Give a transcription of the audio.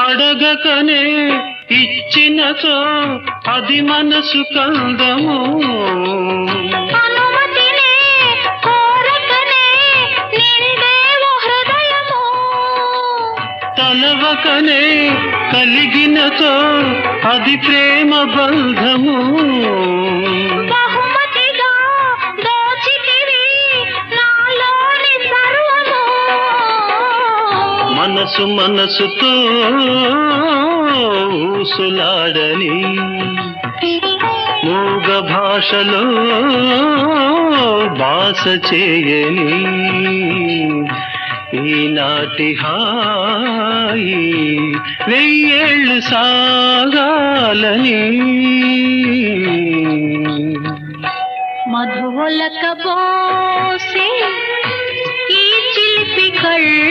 అడగకనే ఇచ్చినచో అది మనసు కందము. తలవకనే కలిగినచో అది ప్రేమ బంధము. మనసు మనసుతో ఊసులాడని మూగ భాషలో భాష చేయని ఈనాటి హాయి వెయ్యేళ్ళు సాగాలని మధువలక బోసే ఈ చిలిపి కళ్ళు